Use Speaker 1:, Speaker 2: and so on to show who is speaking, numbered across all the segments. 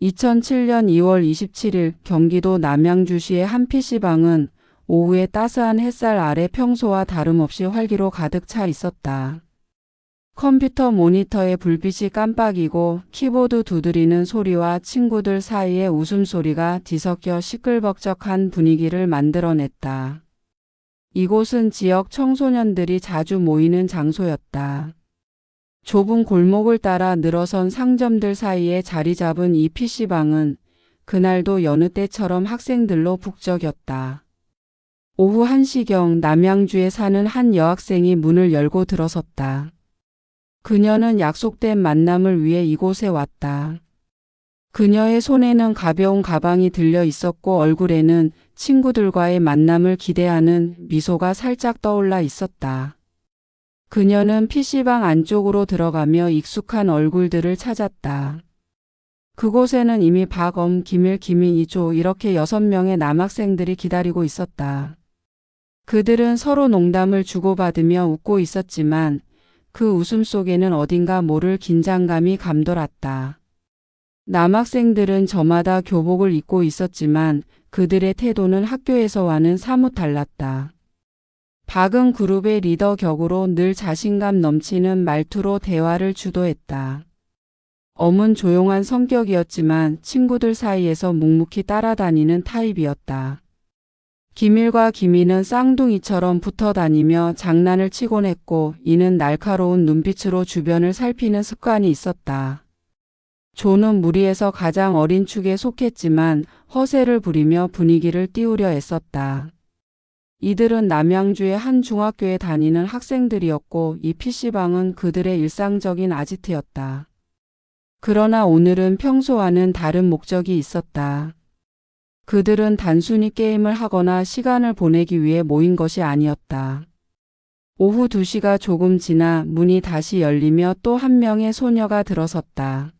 Speaker 1: 2007년 2월 27일 경기도 남양주시의 한 PC방은 오후에 따스한 햇살 아래 평소와 다름없이 활기로 가득 차 있었다. 컴퓨터 모니터의 불빛이 깜빡이고 키보드 두드리는 소리와 친구들 사이의 웃음소리가 뒤섞여 시끌벅적한 분위기를 만들어냈다. 이곳은 지역 청소년들이 자주 모이는 장소였다. 좁은 골목을 따라 늘어선 상점들 사이에 자리 잡은 이 PC방은 그날도 여느 때처럼 학생들로 북적였다. 오후 1시경 남양주에 사는 한 여학생이 문을 열고 들어섰다. 그녀는 약속된 만남을 위해 이곳에 왔다. 그녀의 손에는 가벼운 가방이 들려 있었고 얼굴에는 친구들과의 만남을 기대하는 미소가 살짝 떠올라 있었다. 그녀는 PC방 안쪽으로 들어가며 익숙한 얼굴들을 찾았다. 그곳에는 이미 박엄, 김일, 김인, 이조 이렇게 여섯 명의 남학생들이 기다리고 있었다. 그들은 서로 농담을 주고받으며 웃고 있었지만 그 웃음 속에는 어딘가 모를 긴장감이 감돌았다. 남학생들은 저마다 교복을 입고 있었지만 그들의 태도는 학교에서와는 사뭇 달랐다. 박은 그룹의 리더 격으로 늘 자신감 넘치는 말투로 대화를 주도했다. 엄은 조용한 성격이었지만 친구들 사이에서 묵묵히 따라다니는 타입이었다. 김일과 김희는 쌍둥이처럼 붙어 다니며 장난을 치곤 했고 이는 날카로운 눈빛으로 주변을 살피는 습관이 있었다. 조는 무리에서 가장 어린 축에 속했지만 허세를 부리며 분위기를 띄우려 애썼다. 이들은 남양주의 한 중학교에 다니는 학생들이었고 이 PC방은 그들의 일상적인 아지트였다. 그러나 오늘은 평소와는 다른 목적이 있었다. 그들은 단순히 게임을 하거나 시간을 보내기 위해 모인 것이 아니었다. 오후 2시가 조금 지나 문이 다시 열리며 또 한 명의 소녀가 들어섰다.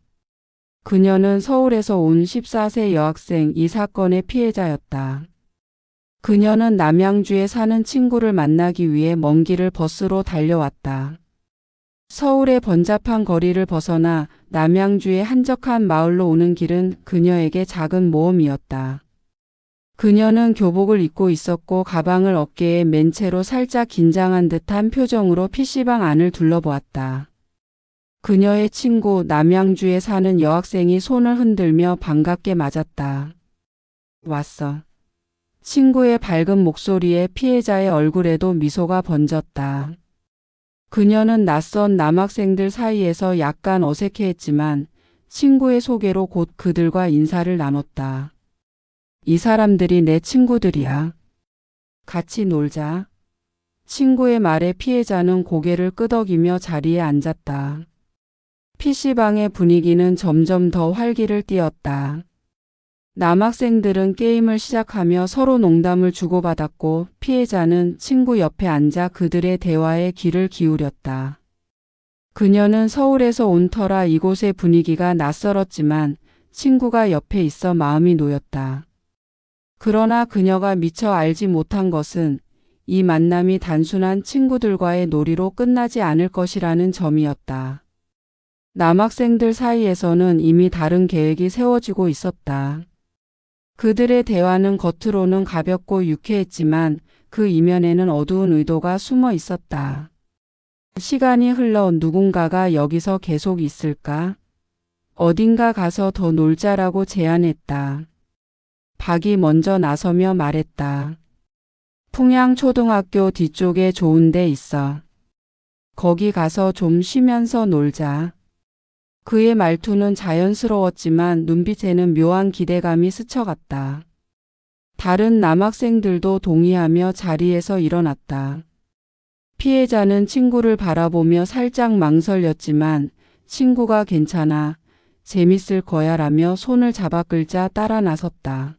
Speaker 1: 그녀는 서울에서 온 14세 여학생 이 사건의 피해자였다. 그녀는 남양주에 사는 친구를 만나기 위해 먼 길을 버스로 달려왔다. 서울의 번잡한 거리를 벗어나 남양주의 한적한 마을로 오는 길은 그녀에게 작은 모험이었다. 그녀는 교복을 입고 있었고 가방을 어깨에 맨 채로 살짝 긴장한 듯한 표정으로 PC방 안을 둘러보았다. 그녀의 친구 남양주에 사는 여학생이 손을 흔들며 반갑게 맞았다. 왔어. 친구의 밝은 목소리에 피해자의 얼굴에도 미소가 번졌다. 그녀는 낯선 남학생들 사이에서 약간 어색해했지만 친구의 소개로 곧 그들과 인사를 나눴다. 이 사람들이 내 친구들이야. 같이 놀자. 친구의 말에 피해자는 고개를 끄덕이며 자리에 앉았다. PC방의 분위기는 점점 더 활기를 띠었다. 남학생들은 게임을 시작하며 서로 농담을 주고받았고 피해자는 친구 옆에 앉아 그들의 대화에 귀를 기울였다. 그녀는 서울에서 온 터라 이곳의 분위기가 낯설었지만 친구가 옆에 있어 마음이 놓였다. 그러나 그녀가 미처 알지 못한 것은 이 만남이 단순한 친구들과의 놀이로 끝나지 않을 것이라는 점이었다. 남학생들 사이에서는 이미 다른 계획이 세워지고 있었다. 그들의 대화는 겉으로는 가볍고 유쾌했지만 그 이면에는 어두운 의도가 숨어 있었다. 시간이 흘러 누군가가 여기서 계속 있을까? 어딘가 가서 더 놀자라고 제안했다. 박이 먼저 나서며 말했다. 풍양초등학교 뒤쪽에 좋은 데 있어. 거기 가서 좀 쉬면서 놀자. 그의 말투는 자연스러웠지만 눈빛에는 묘한 기대감이 스쳐갔다. 다른 남학생들도 동의하며 자리에서 일어났다. 피해자는 친구를 바라보며 살짝 망설였지만 친구가 괜찮아, 재밌을 거야 라며 손을 잡아 끌자 따라 나섰다.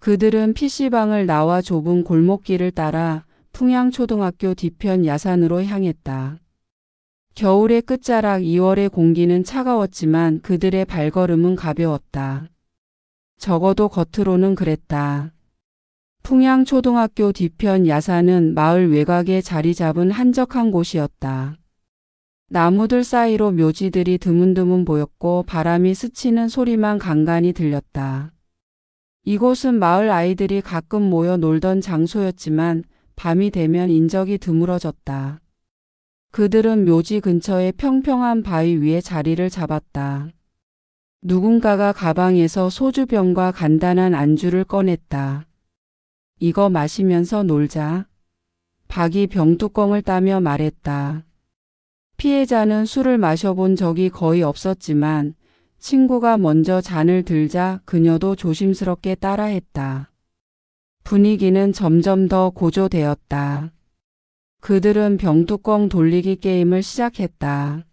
Speaker 1: 그들은 PC방을 나와 좁은 골목길을 따라 풍양초등학교 뒤편 야산으로 향했다. 겨울의 끝자락 2월의 공기는 차가웠지만 그들의 발걸음은 가벼웠다. 적어도 겉으로는 그랬다. 풍양초등학교 뒤편 야산은 마을 외곽에 자리 잡은 한적한 곳이었다. 나무들 사이로 묘지들이 드문드문 보였고 바람이 스치는 소리만 간간히 들렸다. 이곳은 마을 아이들이 가끔 모여 놀던 장소였지만 밤이 되면 인적이 드물어졌다. 그들은 묘지 근처의 평평한 바위 위에 자리를 잡았다. 누군가가 가방에서 소주병과 간단한 안주를 꺼냈다. 이거 마시면서 놀자. 박이 병뚜껑을 따며 말했다. 피해자는 술을 마셔본 적이 거의 없었지만 친구가 먼저 잔을 들자 그녀도 조심스럽게 따라했다. 분위기는 점점 더 고조되었다. 그들은 병뚜껑 돌리기 게임을 시작했다.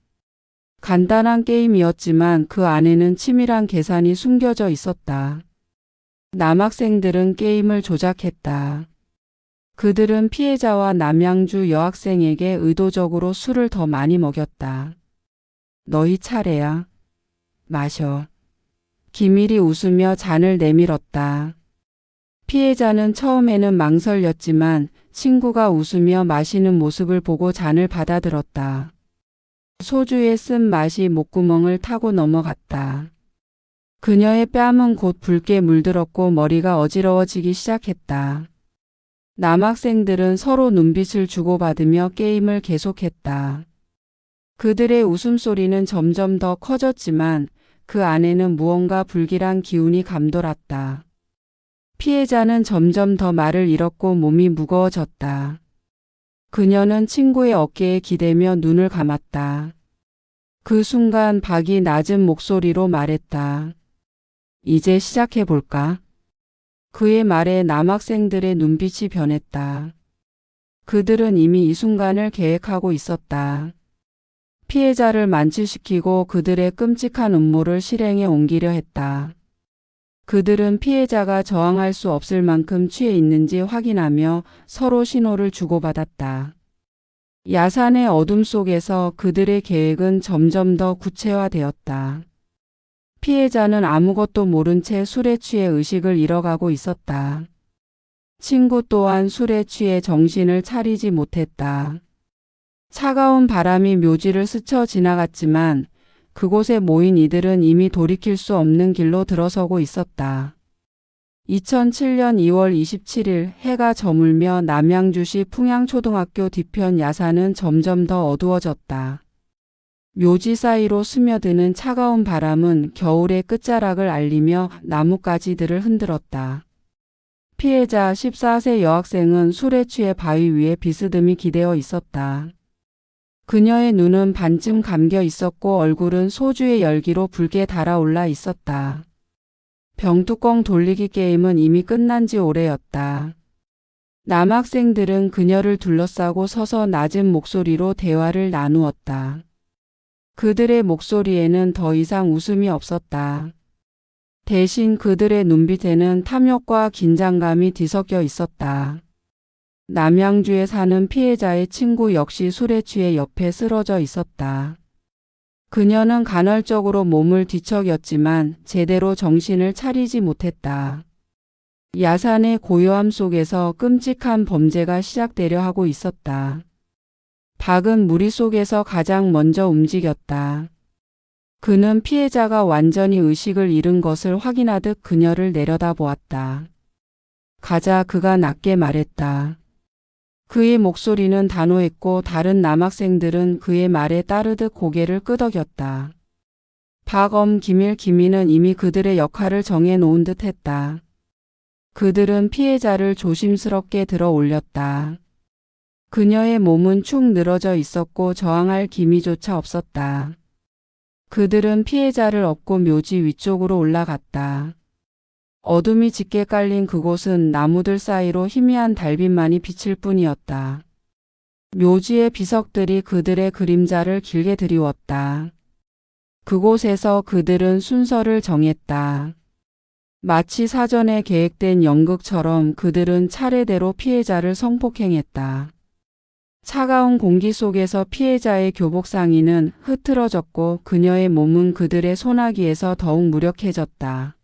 Speaker 1: 간단한 게임이었지만 그 안에는 치밀한 계산이 숨겨져 있었다. 남학생들은 게임을 조작했다. 그들은 피해자와 남양주 여학생에게 의도적으로 술을 더 많이 먹였다. 너희 차례야. 마셔. 기밀이 웃으며 잔을 내밀었다. 피해자는 처음에는 망설였지만 친구가 웃으며 마시는 모습을 보고 잔을 받아들었다. 소주의 쓴 맛이 목구멍을 타고 넘어갔다. 그녀의 뺨은 곧 붉게 물들었고 머리가 어지러워지기 시작했다. 남학생들은 서로 눈빛을 주고받으며 게임을 계속했다. 그들의 웃음소리는 점점 더 커졌지만 그 안에는 무언가 불길한 기운이 감돌았다. 피해자는 점점 더 말을 잃었고 몸이 무거워졌다. 그녀는 친구의 어깨에 기대며 눈을 감았다. 그 순간 박이 낮은 목소리로 말했다. 이제 시작해 볼까? 그의 말에 남학생들의 눈빛이 변했다. 그들은 이미 이 순간을 계획하고 있었다. 피해자를 만취시키고 그들의 끔찍한 음모를 실행에 옮기려 했다. 그들은 피해자가 저항할 수 없을 만큼 취해 있는지 확인하며 서로 신호를 주고받았다. 야산의 어둠 속에서 그들의 계획은 점점 더 구체화되었다. 피해자는 아무것도 모른 채 술에 취해 의식을 잃어가고 있었다. 친구 또한 술에 취해 정신을 차리지 못했다. 차가운 바람이 묘지를 스쳐 지나갔지만 그곳에 모인 이들은 이미 돌이킬 수 없는 길로 들어서고 있었다. 2007년 2월 27일 해가 저물며 남양주시 풍양초등학교 뒤편 야산은 점점 더 어두워졌다. 묘지 사이로 스며드는 차가운 바람은 겨울의 끝자락을 알리며 나뭇가지들을 흔들었다. 피해자 14세 여학생은 술에 취해 바위 위에 비스듬히 기대어 있었다. 그녀의 눈은 반쯤 감겨 있었고 얼굴은 소주의 열기로 붉게 달아올라 있었다. 병뚜껑 돌리기 게임은 이미 끝난 지 오래였다. 남학생들은 그녀를 둘러싸고 서서 낮은 목소리로 대화를 나누었다. 그들의 목소리에는 더 이상 웃음이 없었다. 대신 그들의 눈빛에는 탐욕과 긴장감이 뒤섞여 있었다. 남양주에 사는 피해자의 친구 역시 술에 취해 옆에 쓰러져 있었다. 그녀는 간헐적으로 몸을 뒤척였지만 제대로 정신을 차리지 못했다. 야산의 고요함 속에서 끔찍한 범죄가 시작되려 하고 있었다. 박은 무리 속에서 가장 먼저 움직였다. 그는 피해자가 완전히 의식을 잃은 것을 확인하듯 그녀를 내려다보았다. 가자 그가 낮게 말했다. 그의 목소리는 단호했고 다른 남학생들은 그의 말에 따르듯 고개를 끄덕였다. 박엄 기밀 기민은 이미 그들의 역할을 정해 놓은 듯 했다. 그들은 피해자를 조심스럽게 들어 올렸다. 그녀의 몸은 축 늘어져 있었고 저항할 기미조차 없었다. 그들은 피해자를 업고 묘지 위쪽으로 올라갔다. 어둠이 짙게 깔린 그곳은 나무들 사이로 희미한 달빛만이 비칠 뿐이었다. 묘지의 비석들이 그들의 그림자를 길게 드리웠다. 그곳에서 그들은 순서를 정했다. 마치 사전에 계획된 연극처럼 그들은 차례대로 피해자를 성폭행했다. 차가운 공기 속에서 피해자의 교복 상의는 흐트러졌고 그녀의 몸은 그들의 소나기에서 더욱 무력해졌다.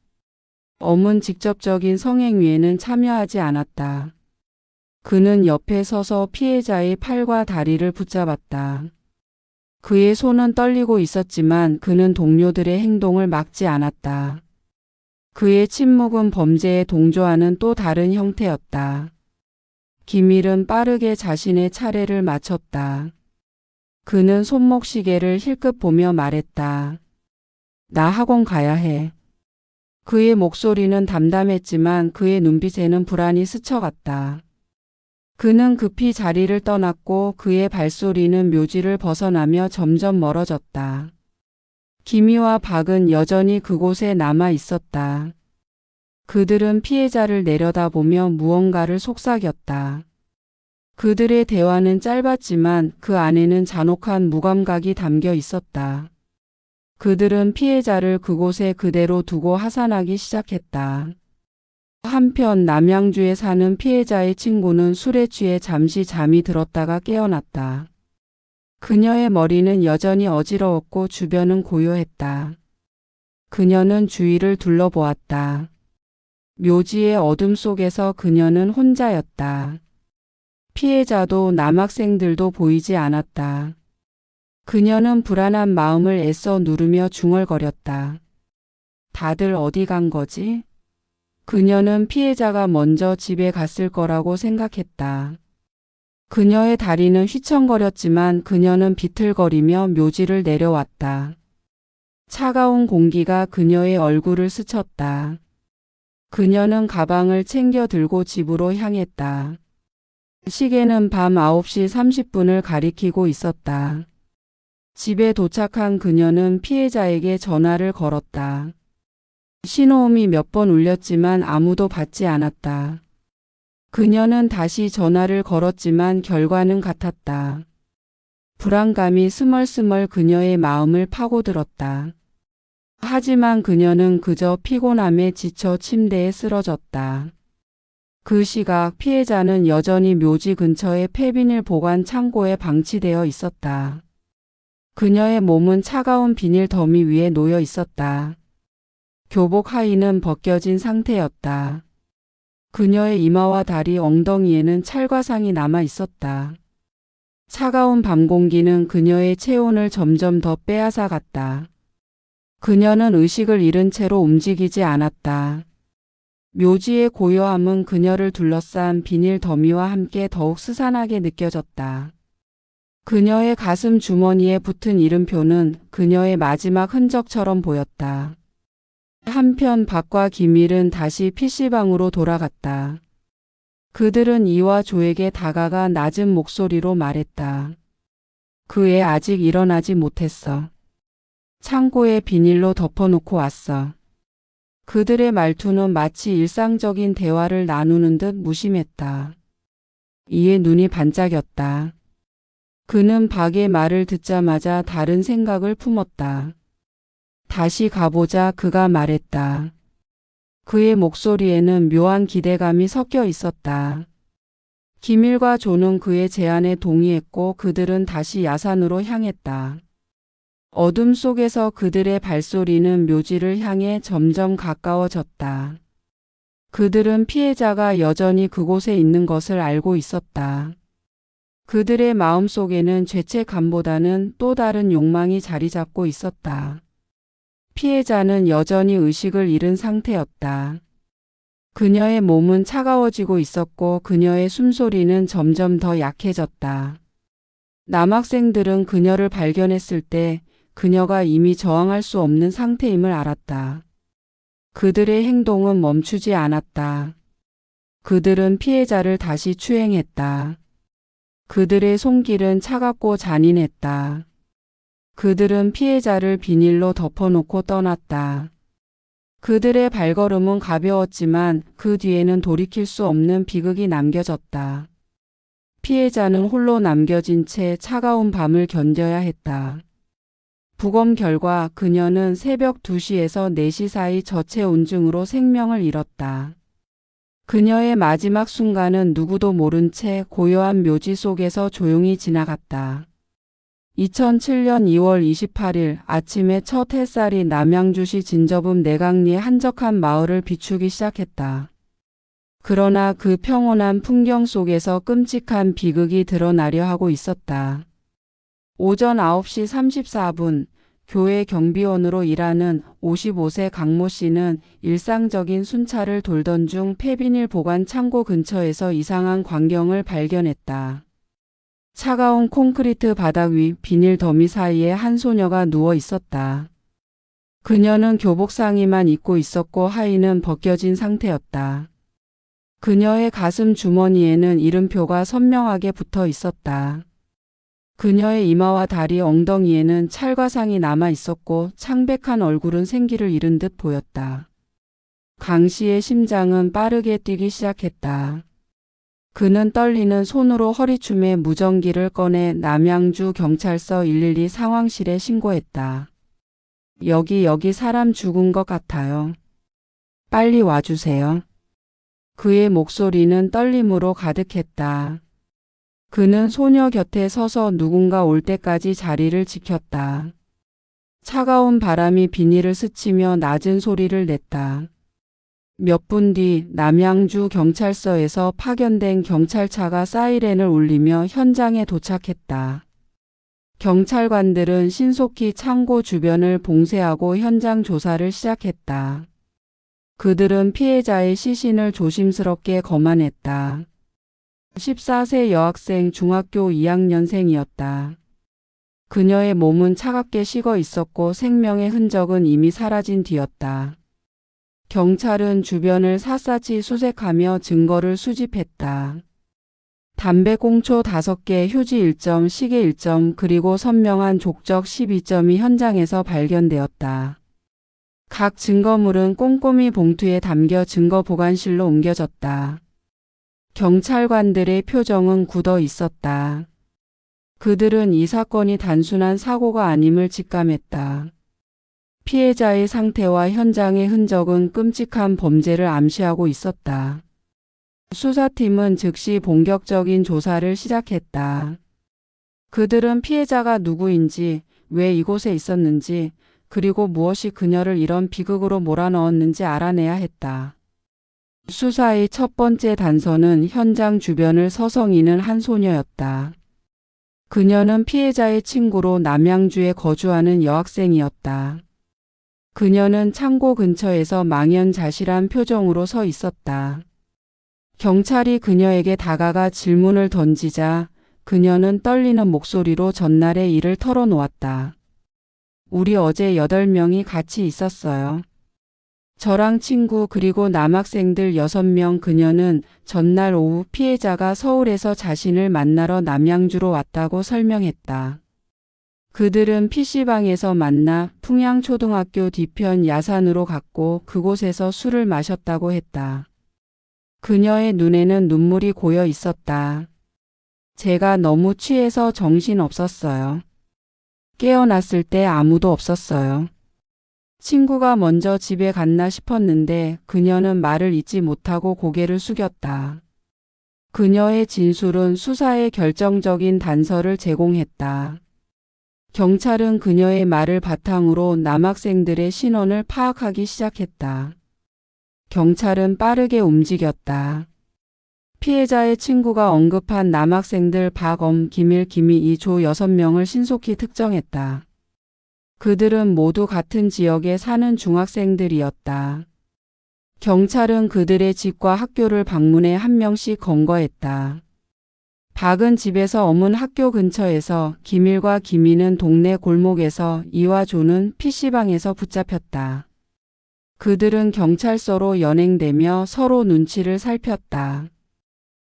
Speaker 1: 엄은 직접적인 성행위에는 참여하지 않았다. 그는 옆에 서서 피해자의 팔과 다리를 붙잡았다. 그의 손은 떨리고 있었지만 그는 동료들의 행동을 막지 않았다. 그의 침묵은 범죄에 동조하는 또 다른 형태였다. 김일은 빠르게 자신의 차례를 마쳤다. 그는 손목시계를 힐끗 보며 말했다. 나 학원 가야 해. 그의 목소리는 담담했지만 그의 눈빛에는 불안이 스쳐갔다. 그는 급히 자리를 떠났고 그의 발소리는 묘지를 벗어나며 점점 멀어졌다. 김희와 박은 여전히 그곳에 남아 있었다. 그들은 피해자를 내려다보며 무언가를 속삭였다. 그들의 대화는 짧았지만 그 안에는 잔혹한 무감각이 담겨 있었다. 그들은 피해자를 그곳에 그대로 두고 하산하기 시작했다. 한편 남양주에 사는 피해자의 친구는 술에 취해 잠시 잠이 들었다가 깨어났다. 그녀의 머리는 여전히 어지러웠고 주변은 고요했다. 그녀는 주위를 둘러보았다. 묘지의 어둠 속에서 그녀는 혼자였다. 피해자도 남학생들도 보이지 않았다. 그녀는 불안한 마음을 애써 누르며 중얼거렸다. 다들 어디 간 거지? 그녀는 피해자가 먼저 집에 갔을 거라고 생각했다. 그녀의 다리는 휘청거렸지만 그녀는 비틀거리며 묘지를 내려왔다. 차가운 공기가 그녀의 얼굴을 스쳤다. 그녀는 가방을 챙겨 들고 집으로 향했다. 시계는 밤 9시 30분을 가리키고 있었다. 집에 도착한 그녀는 피해자에게 전화를 걸었다. 신호음이 몇 번 울렸지만 아무도 받지 않았다. 그녀는 다시 전화를 걸었지만 결과는 같았다. 불안감이 스멀스멀 그녀의 마음을 파고들었다. 하지만 그녀는 그저 피곤함에 지쳐 침대에 쓰러졌다. 그 시각 피해자는 여전히 묘지 근처의 폐비닐 보관 창고에 방치되어 있었다. 그녀의 몸은 차가운 비닐 더미 위에 놓여 있었다. 교복 하의는 벗겨진 상태였다. 그녀의 이마와 다리 엉덩이에는 찰과상이 남아 있었다. 차가운 밤 공기는 그녀의 체온을 점점 더 빼앗아 갔다. 그녀는 의식을 잃은 채로 움직이지 않았다. 묘지의 고요함은 그녀를 둘러싼 비닐 더미와 함께 더욱 스산하게 느껴졌다. 그녀의 가슴 주머니에 붙은 이름표는 그녀의 마지막 흔적처럼 보였다. 한편 박과 김일은 다시 PC방으로 돌아갔다. 그들은 이와 조에게 다가가 낮은 목소리로 말했다. 그 애 아직 일어나지 못했어. 창고에 비닐로 덮어놓고 왔어. 그들의 말투는 마치 일상적인 대화를 나누는 듯 무심했다. 이에 눈이 반짝였다. 그는 박의 말을 듣자마자 다른 생각을 품었다. 다시 가보자 그가 말했다. 그의 목소리에는 묘한 기대감이 섞여 있었다. 기밀과 조는 그의 제안에 동의했고 그들은 다시 야산으로 향했다. 어둠 속에서 그들의 발소리는 묘지를 향해 점점 가까워졌다. 그들은 피해자가 여전히 그곳에 있는 것을 알고 있었다. 그들의 마음 속에는 죄책감보다는 또 다른 욕망이 자리 잡고 있었다. 피해자는 여전히 의식을 잃은 상태였다. 그녀의 몸은 차가워지고 있었고 그녀의 숨소리는 점점 더 약해졌다. 남학생들은 그녀를 발견했을 때 그녀가 이미 저항할 수 없는 상태임을 알았다. 그들의 행동은 멈추지 않았다. 그들은 피해자를 다시 추행했다. 그들의 손길은 차갑고 잔인했다. 그들은 피해자를 비닐로 덮어놓고 떠났다. 그들의 발걸음은 가벼웠지만 그 뒤에는 돌이킬 수 없는 비극이 남겨졌다. 피해자는 홀로 남겨진 채 차가운 밤을 견뎌야 했다. 부검 결과 그녀는 새벽 2시에서 4시 사이 저체 온증으로 생명을 잃었다. 그녀의 마지막 순간은 누구도 모른 채 고요한 묘지 속에서 조용히 지나갔다. 2007년 2월 28일 아침에 첫 햇살이 남양주시 진저분 내강리의 한적한 마을을 비추기 시작했다. 그러나 그 평온한 풍경 속에서 끔찍한 비극이 드러나려 하고 있었다. 오전 9시 34분 교회 경비원으로 일하는 55세 강모 씨는 일상적인 순찰을 돌던 중 폐비닐 보관 창고 근처에서 이상한 광경을 발견했다. 차가운 콘크리트 바닥 위 비닐 더미 사이에 한 소녀가 누워 있었다. 그녀는 교복 상의만 입고 있었고 하의는 벗겨진 상태였다. 그녀의 가슴 주머니에는 이름표가 선명하게 붙어 있었다. 그녀의 이마와 다리 엉덩이에는 찰과상이 남아 있었고 창백한 얼굴은 생기를 잃은 듯 보였다. 강 씨의 심장은 빠르게 뛰기 시작했다. 그는 떨리는 손으로 허리춤에 무전기를 꺼내 남양주 경찰서 112 상황실에 신고했다. 여기 여기 사람 죽은 것 같아요. 빨리 와주세요. 그의 목소리는 떨림으로 가득했다. 그는 소녀 곁에 서서 누군가 올 때까지 자리를 지켰다. 차가운 바람이 비닐을 스치며 낮은 소리를 냈다. 몇 분 뒤 남양주 경찰서에서 파견된 경찰차가 사이렌을 울리며 현장에 도착했다. 경찰관들은 신속히 창고 주변을 봉쇄하고 현장 조사를 시작했다. 그들은 피해자의 시신을 조심스럽게 거만했다. 14세 여학생 중학교 2학년생이었다. 그녀의 몸은 차갑게 식어 있었고 생명의 흔적은 이미 사라진 뒤였다. 경찰은 주변을 샅샅이 수색하며 증거를 수집했다. 담배 꽁초 5개, 휴지 1점, 시계 1점, 그리고 선명한 족적 12점이 현장에서 발견되었다. 각 증거물은 꼼꼼히 봉투에 담겨 증거 보관실로 옮겨졌다. 경찰관들의 표정은 굳어 있었다. 그들은 이 사건이 단순한 사고가 아님을 직감했다. 피해자의 상태와 현장의 흔적은 끔찍한 범죄를 암시하고 있었다. 수사팀은 즉시 본격적인 조사를 시작했다. 그들은 피해자가 누구인지, 왜 이곳에 있었는지, 그리고 무엇이 그녀를 이런 비극으로 몰아넣었는지 알아내야 했다. 수사의 첫 번째 단서는 현장 주변을 서성이는 한 소녀였다. 그녀는 피해자의 친구로 남양주에 거주하는 여학생이었다. 그녀는 창고 근처에서 망연자실한 표정으로 서 있었다. 경찰이 그녀에게 다가가 질문을 던지자 그녀는 떨리는 목소리로 전날의 일을 털어놓았다. 우리 어제 8명이 같이 있었어요. 저랑 친구 그리고 남학생들 6명 그녀는 전날 오후 피해자가 서울에서 자신을 만나러 남양주로 왔다고 설명했다. 그들은 PC방에서 만나 풍양초등학교 뒤편 야산으로 갔고 그곳에서 술을 마셨다고 했다. 그녀의 눈에는 눈물이 고여 있었다. 제가 너무 취해서 정신 없었어요. 깨어났을 때 아무도 없었어요. 친구가 먼저 집에 갔나 싶었는데 그녀는 말을 잇지 못하고 고개를 숙였다. 그녀의 진술은 수사에 결정적인 단서를 제공했다. 경찰은 그녀의 말을 바탕으로 남학생들의 신원을 파악하기 시작했다. 경찰은 빠르게 움직였다. 피해자의 친구가 언급한 남학생들 박엄, 김일, 김이 이조 6명을 신속히 특정했다. 그들은 모두 같은 지역에 사는 중학생들이었다. 경찰은 그들의 집과 학교를 방문해 한 명씩 검거했다. 박은 집에서 어문 학교 근처에서 김일과 김이는 동네 골목에서 이와 조는 PC방에서 붙잡혔다. 그들은 경찰서로 연행되며 서로 눈치를 살폈다.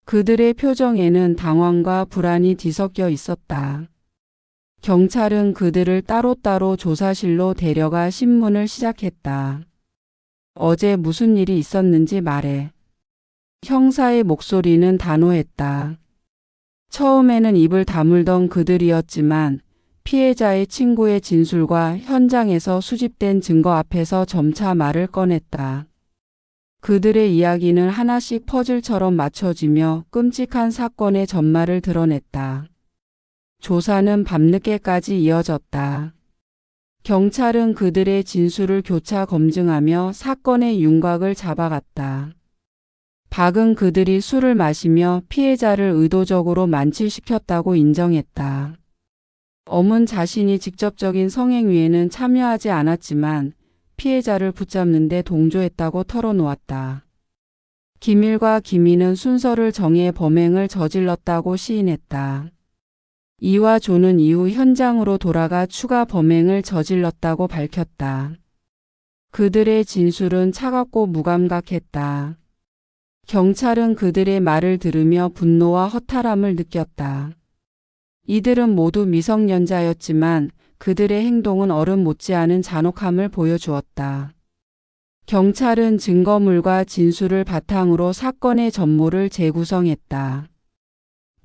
Speaker 1: 그들의 표정에는 당황과 불안이 뒤섞여 있었다. 경찰은 그들을 따로따로 조사실로 데려가 신문을 시작했다. 어제 무슨 일이 있었는지 말해. 형사의 목소리는 단호했다. 처음에는 입을 다물던 그들이었지만 피해자의 친구의 진술과 현장에서 수집된 증거 앞에서 점차 말을 꺼냈다. 그들의 이야기는 하나씩 퍼즐처럼 맞춰지며 끔찍한 사건의 전말을 드러냈다. 조사는 밤늦게까지 이어졌다. 경찰은 그들의 진술을 교차 검증하며 사건의 윤곽을 잡아갔다. 박은 그들이 술을 마시며 피해자를 의도적으로 만취시켰다고 인정했다. 엄은 자신이 직접적인 성행위에는 참여하지 않았지만 피해자를 붙잡는 데 동조했다고 털어놓았다. 김일과 김희는 순서를 정해 범행을 저질렀다고 시인했다. 이와 조는 이후 현장으로 돌아가 추가 범행을 저질렀다고 밝혔다. 그들의 진술은 차갑고 무감각했다. 경찰은 그들의 말을 들으며 분노와 허탈함을 느꼈다. 이들은 모두 미성년자였지만 그들의 행동은 어른 못지않은 잔혹함을 보여주었다. 경찰은 증거물과 진술을 바탕으로 사건의 전모를 재구성했다.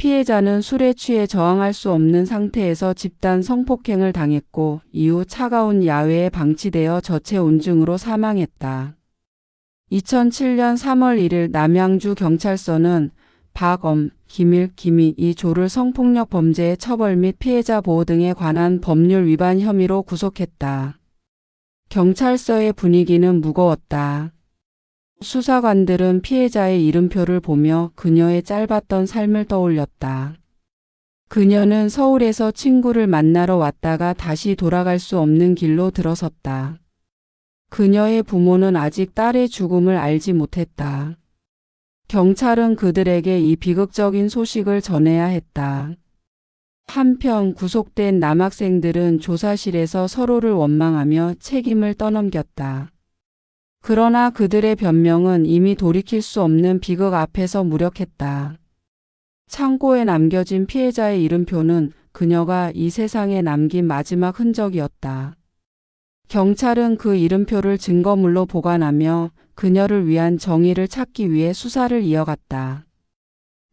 Speaker 1: 피해자는 술에 취해 저항할 수 없는 상태에서 집단 성폭행을 당했고 이후 차가운 야외에 방치되어 저체 온증으로 사망했다. 2007년 3월 1일 남양주 경찰서는 박엄, 김일, 김희 이 조를 성폭력 범죄의 처벌 및 피해자 보호 등에 관한 법률 위반 혐의로 구속했다. 경찰서의 분위기는 무거웠다. 수사관들은 피해자의 이름표를 보며 그녀의 짧았던 삶을 떠올렸다. 그녀는 서울에서 친구를 만나러 왔다가 다시 돌아갈 수 없는 길로 들어섰다. 그녀의 부모는 아직 딸의 죽음을 알지 못했다. 경찰은 그들에게 이 비극적인 소식을 전해야 했다. 한편 구속된 남학생들은 조사실에서 서로를 원망하며 책임을 떠넘겼다. 그러나 그들의 변명은 이미 돌이킬 수 없는 비극 앞에서 무력했다. 창고에 남겨진 피해자의 이름표는 그녀가 이 세상에 남긴 마지막 흔적이었다. 경찰은 그 이름표를 증거물로 보관하며 그녀를 위한 정의를 찾기 위해 수사를 이어갔다.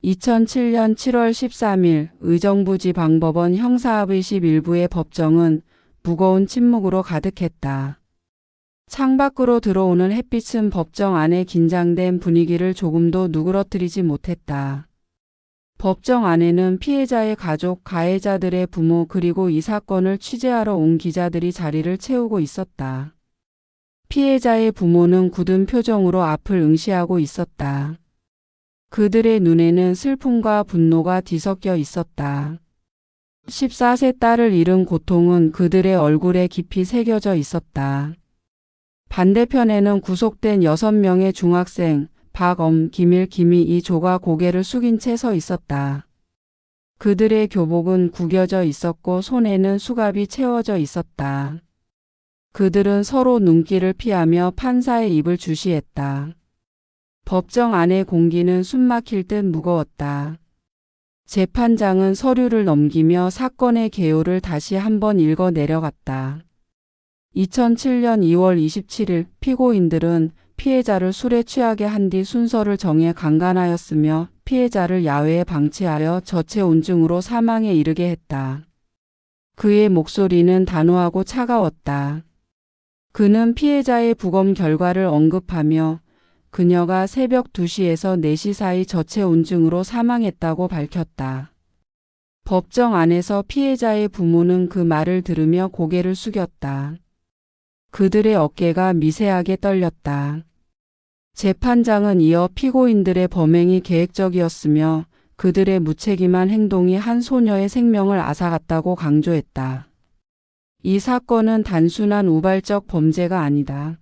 Speaker 1: 2007년 7월 13일 의정부 지 방법원 형사합의 11부의 법정은 무거운 침묵으로 가득했다. 창밖으로 들어오는 햇빛은 법정 안의 긴장된 분위기를 조금도 누그러뜨리지 못했다. 법정 안에는 피해자의 가족, 가해자들의 부모 그리고 이 사건을 취재하러 온 기자들이 자리를 채우고 있었다. 피해자의 부모는 굳은 표정으로 앞을 응시하고 있었다. 그들의 눈에는 슬픔과 분노가 뒤섞여 있었다. 14세 딸을 잃은 고통은 그들의 얼굴에 깊이 새겨져 있었다. 반대편에는 구속된 6명의 중학생, 박엄, 김일, 김희 이 조가 고개를 숙인 채 서 있었다. 그들의 교복은 구겨져 있었고 손에는 수갑이 채워져 있었다. 그들은 서로 눈길을 피하며 판사의 입을 주시했다. 법정 안의 공기는 숨막힐 듯 무거웠다. 재판장은 서류를 넘기며 사건의 개요를 다시 한번 읽어 내려갔다. 2007년 2월 27일 피고인들은 피해자를 술에 취하게 한 뒤 순서를 정해 강간하였으며 피해자를 야외에 방치하여 저체 온증으로 사망에 이르게 했다. 그의 목소리는 단호하고 차가웠다. 그는 피해자의 부검 결과를 언급하며 그녀가 새벽 2시에서 4시 사이 저체 온증으로 사망했다고 밝혔다. 법정 안에서 피해자의 부모는 그 말을 들으며 고개를 숙였다. 그들의 어깨가 미세하게 떨렸다. 재판장은 이어 피고인들의 범행이 계획적이었으며 그들의 무책임한 행동이 한 소녀의 생명을 앗아갔다고 강조했다. 이 사건은 단순한 우발적 범죄가 아니다.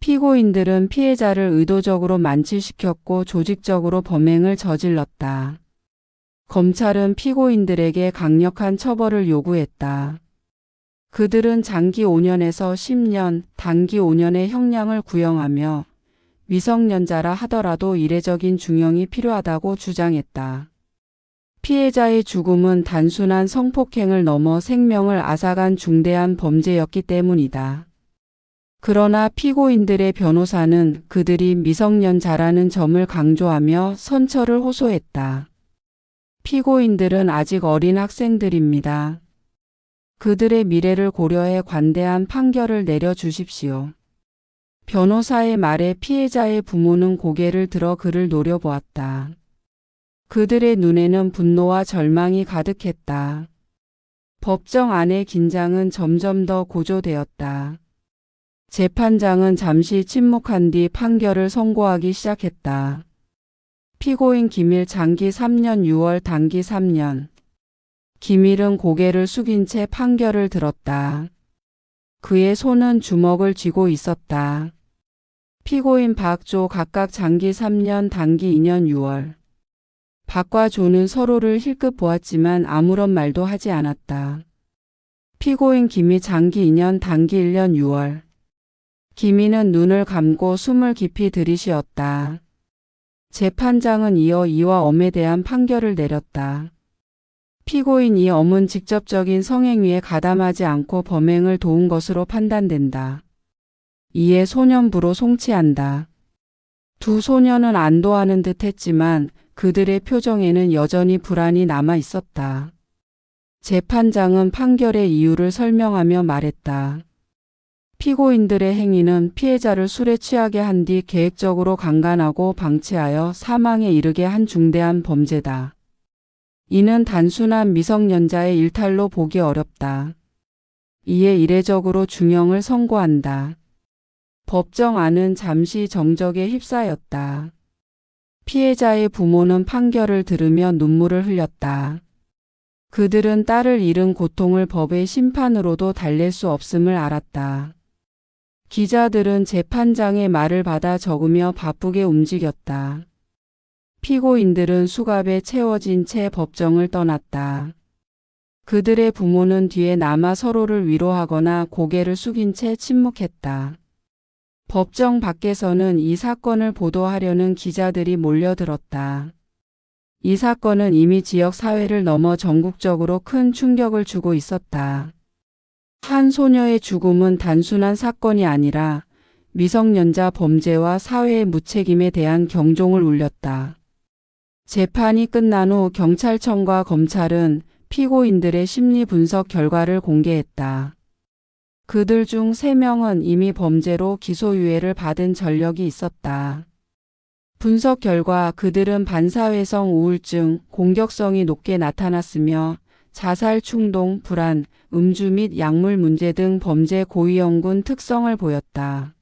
Speaker 1: 피고인들은 피해자를 의도적으로 만취시켰고 조직적으로 범행을 저질렀다. 검찰은 피고인들에게 강력한 처벌을 요구했다. 그들은 장기 5년에서 10년, 단기 5년의 형량을 구형하며 미성년자라 하더라도 이례적인 중형이 필요하다고 주장했다. 피해자의 죽음은 단순한 성폭행을 넘어 생명을 앗아간 중대한 범죄였기 때문이다. 그러나 피고인들의 변호사는 그들이 미성년자라는 점을 강조하며 선처를 호소했다. 피고인들은 아직 어린 학생들입니다. 그들의 미래를 고려해 관대한 판결을 내려주십시오. 변호사의 말에 피해자의 부모는 고개를 들어 그를 노려보았다. 그들의 눈에는 분노와 절망이 가득했다. 법정 안의 긴장은 점점 더 고조되었다. 재판장은 잠시 침묵한 뒤 판결을 선고하기 시작했다. 피고인 김일 장기 3년 6월 단기 3년. 김일은 고개를 숙인 채 판결을 들었다. 그의 손은 주먹을 쥐고 있었다. 피고인 박조 각각 장기 3년, 단기 2년 6월. 박과 조는 서로를 힐끗 보았지만 아무런 말도 하지 않았다. 피고인 김이 장기 2년, 단기 1년 6월. 김이는 눈을 감고 숨을 깊이 들이쉬었다. 재판장은 이어 이와 엄에 대한 판결을 내렸다. 피고인 이 엄은 직접적인 성행위에 가담하지 않고 범행을 도운 것으로 판단된다. 이에 소년부로 송치한다. 두 소년은 안도하는 듯 했지만 그들의 표정에는 여전히 불안이 남아 있었다. 재판장은 판결의 이유를 설명하며 말했다. 피고인들의 행위는 피해자를 술에 취하게 한 뒤 계획적으로 강간하고 방치하여 사망에 이르게 한 중대한 범죄다. 이는 단순한 미성년자의 일탈로 보기 어렵다. 이에 이례적으로 중형을 선고한다. 법정 안은 잠시 정적에 휩싸였다. 피해자의 부모는 판결을 들으며 눈물을 흘렸다. 그들은 딸을 잃은 고통을 법의 심판으로도 달랠 수 없음을 알았다. 기자들은 재판장의 말을 받아 적으며 바쁘게 움직였다. 피고인들은 수갑에 채워진 채 법정을 떠났다. 그들의 부모는 뒤에 남아 서로를 위로하거나 고개를 숙인 채 침묵했다. 법정 밖에서는 이 사건을 보도하려는 기자들이 몰려들었다. 이 사건은 이미 지역 사회를 넘어 전국적으로 큰 충격을 주고 있었다. 한 소녀의 죽음은 단순한 사건이 아니라 미성년자 범죄와 사회의 무책임에 대한 경종을 울렸다. 재판이 끝난 후 경찰청과 검찰은 피고인들의 심리 분석 결과를 공개했다. 그들 중 3명은 이미 범죄로 기소유예를 받은 전력이 있었다. 분석 결과 그들은 반사회성 우울증, 공격성이 높게 나타났으며 자살 충동, 불안, 음주 및 약물 문제 등 범죄 고위험군 특성을 보였다.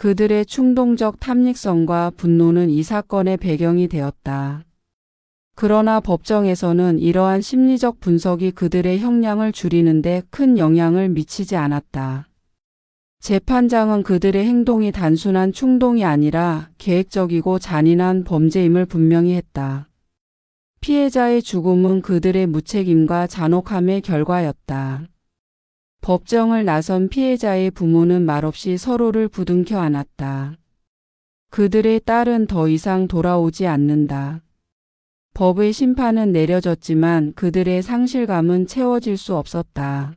Speaker 1: 그들의 충동적 탐닉성과 분노는 이 사건의 배경이 되었다. 그러나 법정에서는 이러한 심리적 분석이 그들의 형량을 줄이는데 큰 영향을 미치지 않았다. 재판장은 그들의 행동이 단순한 충동이 아니라 계획적이고 잔인한 범죄임을 분명히 했다. 피해자의 죽음은 그들의 무책임과 잔혹함의 결과였다. 법정을 나선 피해자의 부모는 말없이 서로를 부둥켜 안았다. 그들의 딸은 더 이상 돌아오지 않는다. 법의 심판은 내려졌지만 그들의 상실감은 채워질 수 없었다.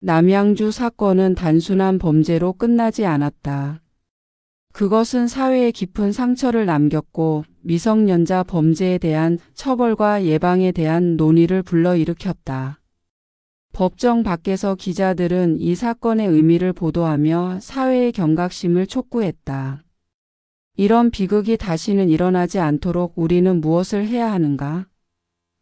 Speaker 1: 남양주 사건은 단순한 범죄로 끝나지 않았다. 그것은 사회에 깊은 상처를 남겼고 미성년자 범죄에 대한 처벌과 예방에 대한 논의를 불러일으켰다. 법정 밖에서 기자들은 이 사건의 의미를 보도하며 사회의 경각심을 촉구했다. 이런 비극이 다시는 일어나지 않도록 우리는 무엇을 해야 하는가?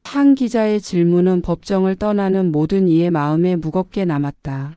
Speaker 1: 한 기자의 질문은 법정을 떠나는 모든 이의 마음에 무겁게 남았다.